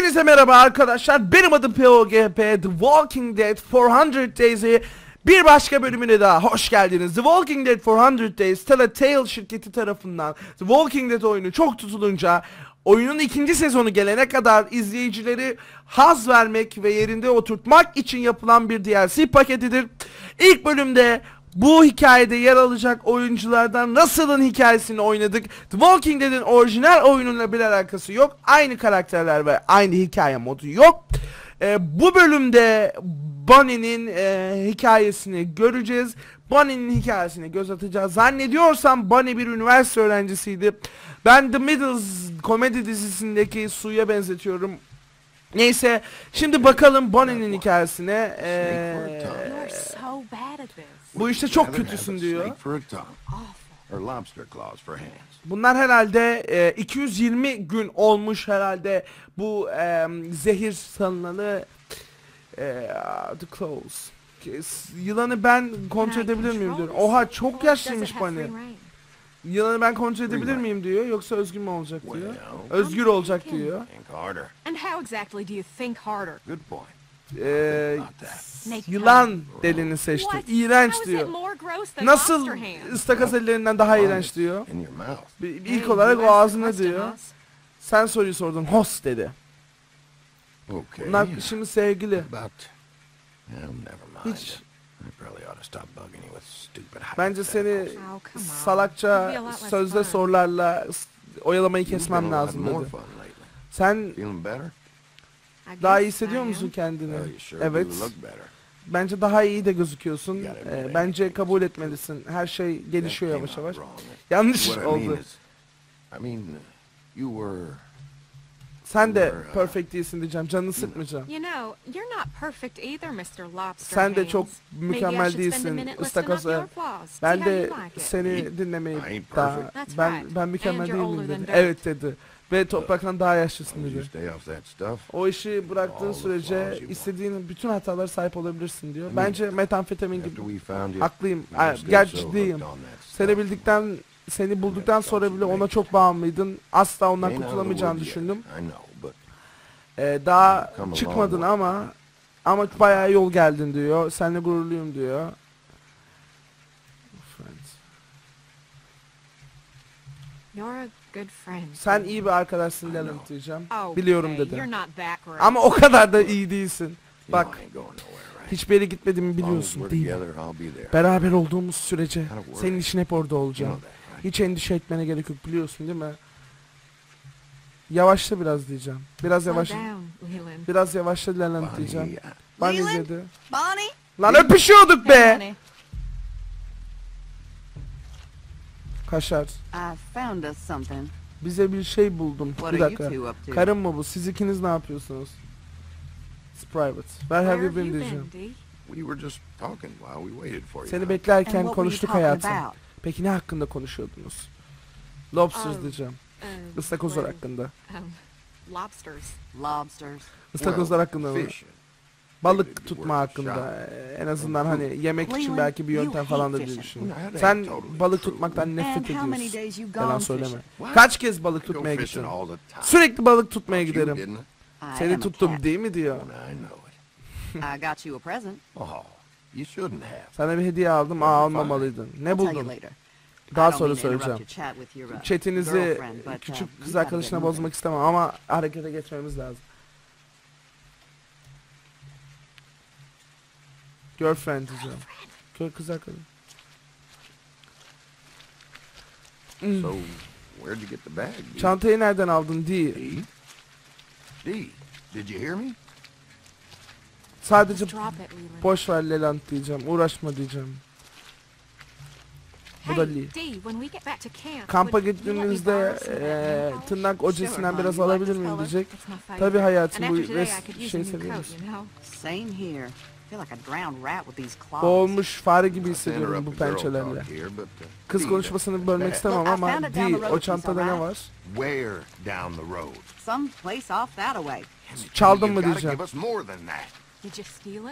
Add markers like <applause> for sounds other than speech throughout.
Hepinize merhaba arkadaşlar. Benim adım POGP. The Walking Dead 400 Days'i bir başka bölümüne daha hoş geldiniz. The Walking Dead 400 Days Telltale şirketi tarafından The Walking Dead oyunu çok tutulunca oyunun ikinci sezonu gelene kadar izleyicileri haz vermek ve yerinde oturtmak için yapılan bir DLC paketidir. İlk bölümde bu hikayede yer alacak oyunculardan Russell'ın hikayesini oynadık. The Walking Dead'in orijinal oyunuyla bir alakası yok. Aynı karakterler ve aynı hikaye modu yok. Ee, bu bölümde Bonnie'nin e, hikayesini göreceğiz. Bonnie'nin hikayesine göz atacağız. Zannediyorsam Bonnie bir üniversite öğrencisiydi. Ben The Middles komedi dizisindeki suya benzetiyorum. Neyse şimdi bakalım Bonnie'nin hikayesine. Ee, Bu işte çok kötüsün diyor. Claws. Bunlar herhalde e, 220 gün olmuş herhalde bu e, zehir sanılanı e, the. Kes- Yılanı ben kontrol edebilir miyim diyor. Oha çok yaşlıymış reign? Yılanı ben kontrol edebilir miyim diyor yoksa özgür mü olacak diyor. Özgür olacak diyor. And how exactly do you think harder? Good point. Snake yılan delini seçti. İğrenç diyor. Nasıl ıstakoz ellerinden daha iğrenç diyor. Bir- İlk olarak o ağzına diyor. Sen soruyu sordun. Host dedi. Okay. Bunlar şimdi sevgili. About. Well, never mind. Hiç I probably ought to stop bugging you with stupid Bence seni hypotheticals. Oh, salakça sözde sorularla s- oyalamayı You've been kesmem a lot lazım more dedi. fun lately. Sen Feeling better? Daha iyi hissediyor musun kendini? Sure Evet. Bence daha iyi de gözüküyorsun. Ee, bence kabul etmelisin. Her şey gelişiyor yavaş yavaş. Yanlış oldu. is, I mean, you were. Sen de uh, perfect değilsin diyeceğim. Canını sıkmayacağım. You know, you're not perfect either, Mr. Lobster Sen de çok mükemmel değilsin. Istakoz. Ben de seni dinlemeyi daha ben ben mükemmel değilim dedi. Evet dedi. Ve topraktan daha yaşlısın dedi. O işi bıraktığın sürece istediğin bütün hatalara sahip olabilirsin diyor. Mean, Bence metamfetamin gibi haklıyım. that Seni bildikten seni bulduktan sonra bile ona çok bağımlıydın. Asla ondan kurtulamayacağını düşündüm. Ee, daha çıkmadın ama ama bayağı yol geldin diyor. Seninle gururluyum diyor. You're a. Sen iyi bir arkadaşsın Leland diyeceğim. Oh, Biliyorum dedi. Ama o kadar da iyi değilsin. Bak hiçbir yere gitmediğimi biliyorsun değil mi? Beraber olduğumuz sürece senin için hep orada olacağım. Hiç endişe etmene gerek yok biliyorsun değil mi? Yavaşla biraz diyeceğim. Biraz yavaş. Biraz yavaşla Leland Bonnie, diyeceğim. Leland? dedi. Bonnie? Lan öpüşüyorduk Hey, be. Kaşar. I found us something. Bize bir şey buldum. What bir are you dakika. two up to? Karım mı bu? Siz ikiniz ne yapıyorsunuz? It's private. Where have you been diyeceğim. Dee? We were just talking while we waited for you. Seni beklerken konuştuk hayatım. Peki ne hakkında konuşuyordunuz? Lobsters Oh, diyeceğim. Um, hakkında. um, lobsters. Lobsters. Istakozlar hakkında mı? Balık tutma hakkında. Ee, En azından hani yemek için belki bir yöntem falan da diye düşünüyorum. Sen balık tutmaktan nefret ediyorsun. Yalan söyleme. Kaç kez balık tutmaya gittin? Sürekli balık tutmaya giderim. Seni tuttum değil mi diyor. I know it. <laughs> I got you a present. Oh, you shouldn't have. Sana bir hediye aldım. Aa almamalıydın. Ne buldun? Daha sonra söyleyeceğim. uh, Chatinizi uh, küçük you kız arkadaşına bozmak istemem ama harekete geçmemiz lazım. Girlfriend diyeceğim. Kız arkadaş. Hmm. So, where'd you get the bag? Çantayı nereden aldın değil. Dee? Dee, did you hear me? Sadece boş ver Leland diyeceğim. Uğraşma diyeceğim. Bu da Lee. Kampa gittiğimizde polish? tırnak ojesinden Sure, biraz alabilir miyim diyecek. Tabii hayatım bu res şey seviyoruz. Coat, you know? Same here. I feel like a drowned rat with these claws. Boğulmuş fare gibi hissediyorum bu pençelerle. talk here, but, uh, Kız konuşmasını bölmek istemem ama değil o çantada ne var? Where down the road? Some place off that away. Çaldın mı diyeceğim.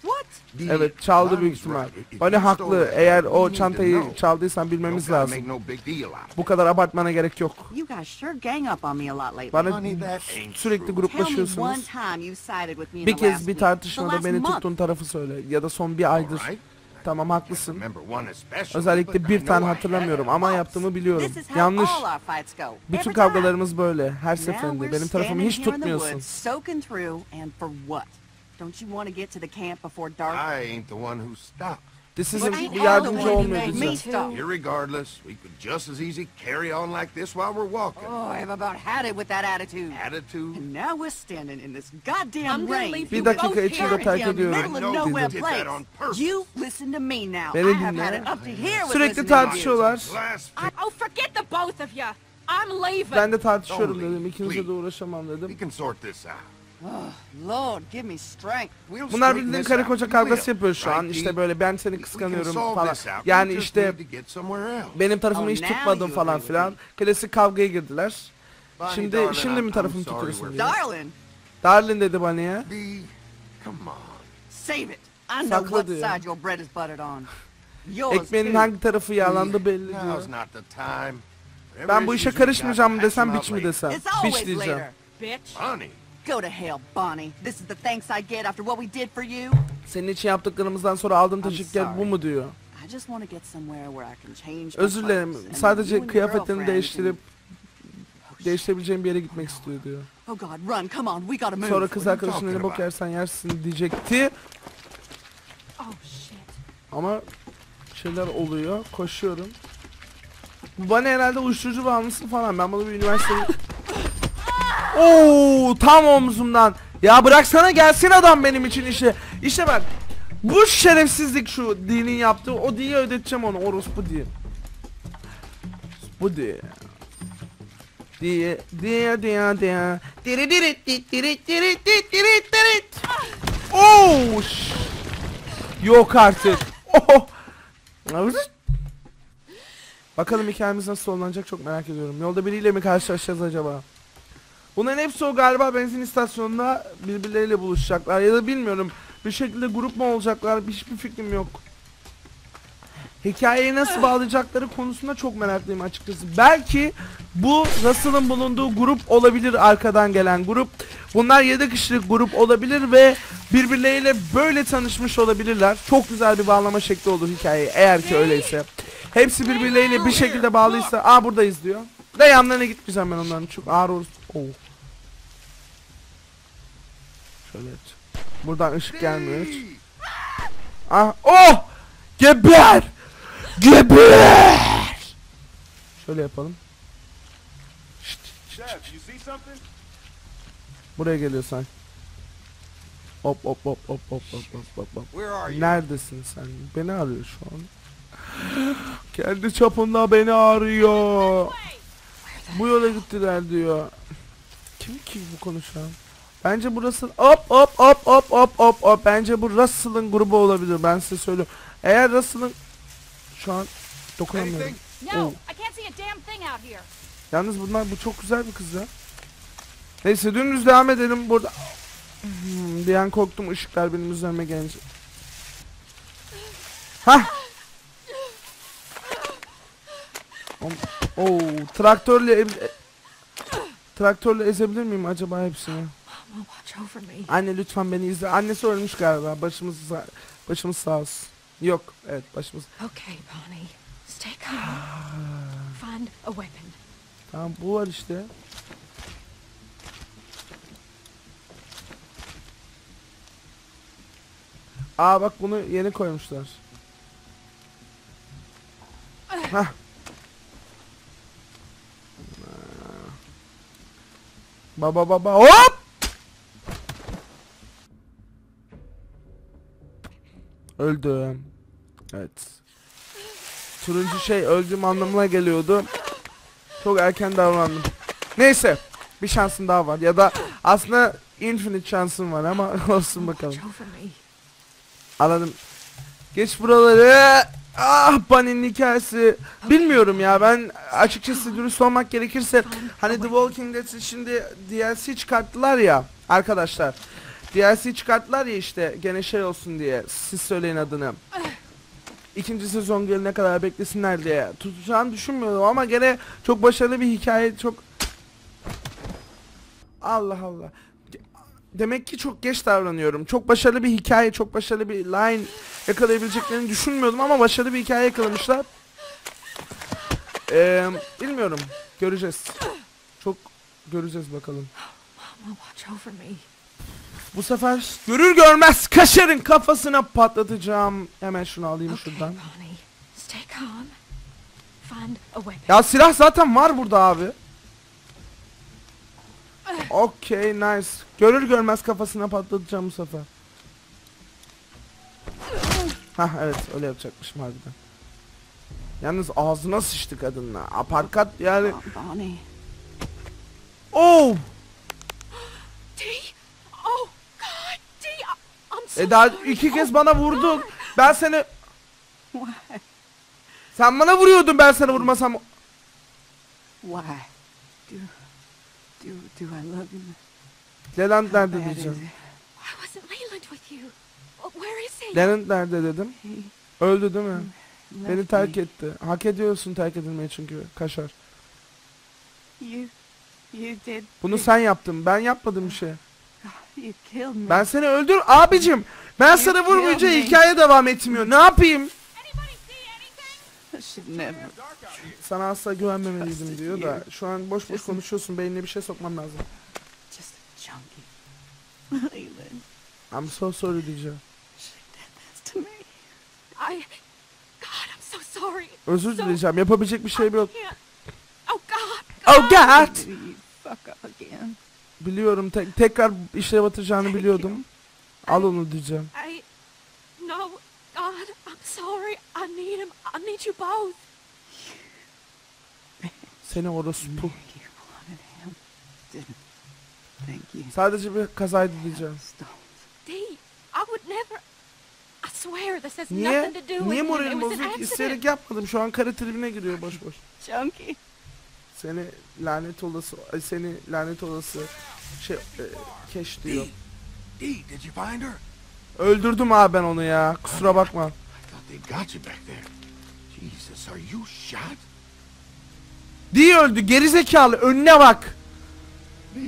What? Evet çaldı büyük ihtimal. Bani haklı. Eğer o çantayı çaldıysan bilmemiz lazım. Bu kadar abartmana gerek yok. Bana sürekli gruplaşıyorsunuz. Bir kez bir tartışmada beni tuttuğun tarafı söyle. Ya da son bir aydır. Tamam haklısın. Özellikle bir tane hatırlamıyorum ama yaptığımı biliyorum. Yanlış. Bütün kavgalarımız böyle. Her seferinde benim tarafımı hiç tutmuyorsun. Don't you want to get to the camp before dark? I ain't the one who stopped. This isn't bir yardımcı olmuyor bize. Irregardless, we could just as easy carry on like this while we're walking. Oh, I have about had it with that attitude. Attitude? And now we're standing in this goddamn I'm gonna rain. Bir you dakika içinde terk ediyorum. middle of I know nowhere you did that place. on purpose. You listen to me now. Beni I have dinle. had it up to here with Sürekli tartışıyorlar. Oh, forget the both of you. I'm leaving. Ben de tartışıyorum dedim. İkinize de please. uğraşamam We dedim. can sort this out. Bunlar birbirinin karı koca kavgası yapıyor şu an. İşte böyle ben seni kıskanıyorum falan. Yani işte benim tarafımı hiç tutmadın falan filan. Klasik kavgaya girdiler. Şimdi şimdi mi tarafımı tutuyorsun diye. Darlin dedi bana ya. Sakla diyor. <laughs> Ekmeğinin hangi tarafı yağlandı belli diyor. Ben bu işe karışmayacağım desem biç mi desem? Biç diyeceğim. Bitch. Go to hell, Bonnie. This is the thanks I get after what we did for you. Senin için yaptıklarımızdan sonra aldığım teşekkür bu mu diyor. Özür dilerim. Sadece kıyafetlerini değiştirip oh, değiştirebileceğim bir yere gitmek istiyor diyor. Oh, sonra kız arkadaşın ne bok yersen yersin diyecekti. Oh, Ama şeyler oluyor. Koşuyorum. Bu bana herhalde uyuşturucu bağımlısı falan. Ben bunu bir üniversitede Oo, tam omzumdan. Ya bıraksana gelsin adam benim için işe. İşte bak. Bu şerefsizlik şu dinin yaptığı. O diye ödeteceğim onu. Orospu diye. Bu diye. Diye diye diye diye. Diri diri diri diri diri diri diri ş- Yok artık. Oh! Bakalım hikayemiz nasıl sonlanacak çok merak ediyorum. Yolda biriyle mi karşılaşacağız acaba? Bunların hepsi o galiba benzin istasyonunda birbirleriyle buluşacaklar ya da bilmiyorum. Bir şekilde grup mu olacaklar hiçbir fikrim yok. Hikayeyi nasıl bağlayacakları konusunda çok meraklıyım açıkçası. Belki bu Russell'ın bulunduğu grup olabilir arkadan gelen grup. Bunlar 7 kişilik grup olabilir ve birbirleriyle böyle tanışmış olabilirler. Çok güzel bir bağlama şekli olur hikaye eğer ki öyleyse. Hepsi birbirleriyle bir şekilde bağlıysa aa buradayız diyor. Da yanlarına gitmeyeceğim ben onların çok ağır olur. Oo. Şöyle aç. Buradan ışık gelmiyor hiç. Ah oh! Geber! Geber! Şöyle yapalım. Buraya geliyor sen. Hop hop hop hop hop hop hop hop hop. Neredesin sen? Beni arıyor şu an. Kendi çapında beni arıyor. Bu yola gittiler diyor. Kim ki bu konuşan? Bence burası hop hop hop hop hop hop hop. Bence bu Russell'ın grubu olabilir. Ben size söylüyorum. Eğer Russell'ın şu an dokunamıyorum. No, Oh. Yalnız bunlar bu çok güzel bir kız ya. Neyse dümdüz devam edelim burada. Hmm, bir an korktum ışıklar benim üzerime gelince. Hah. Oo, traktörle ev- e- traktörle ezebilir miyim acaba hepsini? Anne lütfen beni izle. Annesi ölmüş galiba. Başımız başımız sağ olsun. Yok, evet başımız. Okay, Bonnie. Stay calm. Find a weapon. Tamam bu var işte. Aa bak bunu yeni koymuşlar. Hah. Baba baba hop! Öldüm. Evet. Turuncu şey öldüğüm anlamına geliyordu. Çok erken davrandım. Neyse. Bir şansım daha var. Ya da aslında infinite şansım var ama <laughs> olsun bakalım. Anladım. Geç buraları. Ah Bunny'nin hikayesi. Bilmiyorum ya ben açıkçası dürüst olmak gerekirse hani The Walking Dead'i şimdi DLC çıkarttılar ya arkadaşlar. DLC çıkarttılar ya işte gene şey olsun diye. Siz söyleyin adını. İkinci sezon gelene kadar beklesinler diye. Tutacağını düşünmüyordum ama gene çok başarılı bir hikaye çok Allah Allah. Demek ki çok geç davranıyorum. Çok başarılı bir hikaye, çok başarılı bir line yakalayabileceklerini düşünmüyordum ama başarılı bir hikaye yakalamışlar. Ee, bilmiyorum. Göreceğiz. Çok göreceğiz bakalım. Mama, watch over me. Bu sefer görür görmez kaşarın kafasına patlatacağım. Hemen şunu alayım Okay, şuradan. Ya silah zaten var burada abi. Okey nice. Görür görmez kafasına patlatacağım bu sefer. Hah evet öyle yapacakmışım harbiden. Yalnız ağzına sıçtı kadınla. Aparkat yani. Oh, Bonnie. Oh! Dee! Oh, God! Dee! I- Eda sorry. iki kez bana vurdun. Ben seni... Why? Sen bana vuruyordun ben sana vurmasam. Why? Do, do, do I love you? Leland nerede diyeceğim. Why wasn't Leland with you? Where is he? Leland nerede dedim. He Öldü değil mi? Beni terk etti. Hak ediyorsun terk edilmeyi çünkü kaşar. You, you did. Bunu sen yaptın. Ben yapmadım bir şey. You killed me. Ben seni öldür abicim. Ben sana You vurmayınca hikaye devam etmiyor. Ne yapayım? Sana asla güvenmemeliydim diyor da şu an boş boş konuşuyorsun. Beynine bir şey sokmam lazım. <laughs> I'm so sorry diyeceğim. Özür dileyeceğim. Yapabilecek bir şey yok. Oh, God! Oh god. Biliyorum. Te- tekrar işe batıracağını biliyordum. Al onu diyeceğim. I... No, God, I'm sorry. I need him. I need you both. Seni orospu. Thank you. Sadece bir kazaydı diyeceğim. Dee, I would never... I swear this has Niye? nothing to do with Niye him. It moralim was an bozuk? İsteyerek accident. yapmadım. Şu an kara tribine giriyor boş boş. Junkie. Seni lanet olası, seni lanet olası şey e, keş diyor. Dee, Dee, did you find her? Öldürdüm abi ben onu ya. Kusura bakma. Di öldü gerizekalı önüne bak. Dee,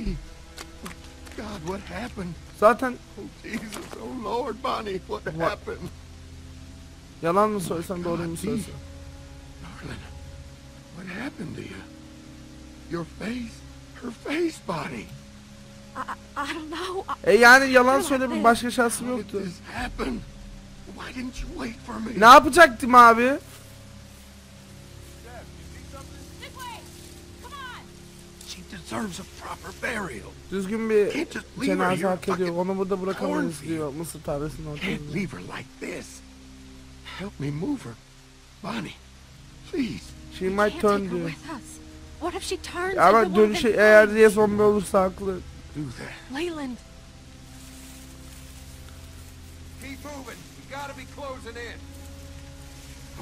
God, what happened? Zaten Oh, Jesus, oh, Lord, Bonnie, what, What? happened? yalan mı söylesem doğru mu söylesem. What happened to you? Your face, her face, Bonnie. I, I, don't know. I, E yani yalan söylemenin başka şansım yoktu. this happen? Why didn't you wait for me? Ne yapacaktım abi? this way! Come on! She deserves a proper burial. Düzgün bir cenaze hak ediyor. Onu burada bırakamayız diyor Mısır tarlasının Can't ortasında. leave her like this. Help me move her. Bonnie, please. She might turn diyor. What if she turns Ama dönüşe eğer diye zombi olursa haklı. Do that. Leyland, Keep moving. We gotta be closing in.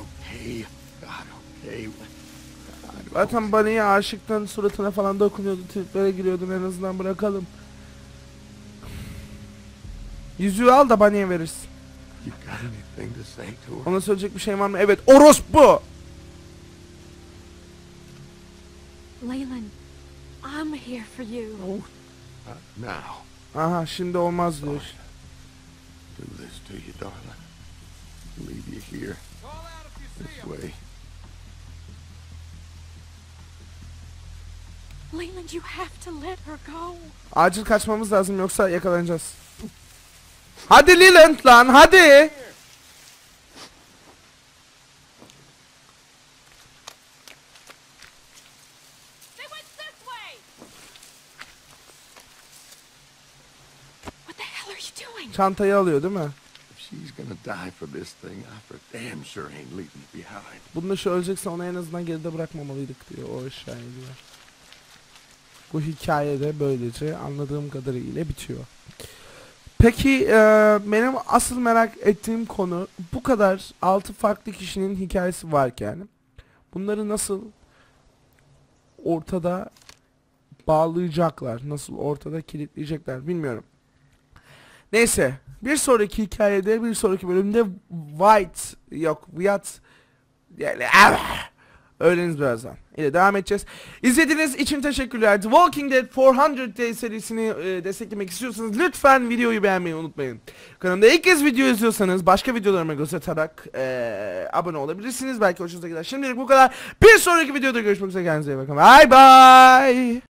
Okay. God, okay. Zaten Bunny'ye aşıktan suratına falan dokunuyordu. Triplere giriyordun en azından bırakalım. Yüzüğü al da Bunny'ye verirsin. You got anything to say to her? Ona söyleyecek bir şey var mı? Evet orospu! For you. Oh, not now. Aha şimdi olmaz diyor. Do this to you, darling. Leave you here Call out if you see this him. way. Leyland, you have to let her go. Acil kaçmamız lazım yoksa yakalanacağız. Hadi Leland lan hadi! They went this way! What the hell are you doing? Çantayı alıyor değil mi? If she's gonna die for this thing, I for damn sure ain't leaving it behind. Bunda şu ölecekse onu en azından geride bırakmamalıydık diyor o aşağıya diyor. Bu hikaye de böylece anladığım kadarıyla bitiyor. Peki e, benim asıl merak ettiğim konu bu kadar altı farklı kişinin hikayesi varken bunları nasıl ortada bağlayacaklar, nasıl ortada kilitleyecekler bilmiyorum. Neyse. Bir sonraki hikayede bir sonraki bölümde White yok Wyatt yani öğreniriz birazdan. İle devam edeceğiz. İzlediğiniz için teşekkürler. The Walking Dead 400 Days serisini e, desteklemek istiyorsanız lütfen videoyu beğenmeyi unutmayın. Kanalımda ilk kez video izliyorsanız başka videolarıma göz atarak e, abone olabilirsiniz. Belki hoşunuza gider. Şimdilik bu kadar. Bir sonraki videoda görüşmek üzere. Kendinize iyi bakın. Bye bye.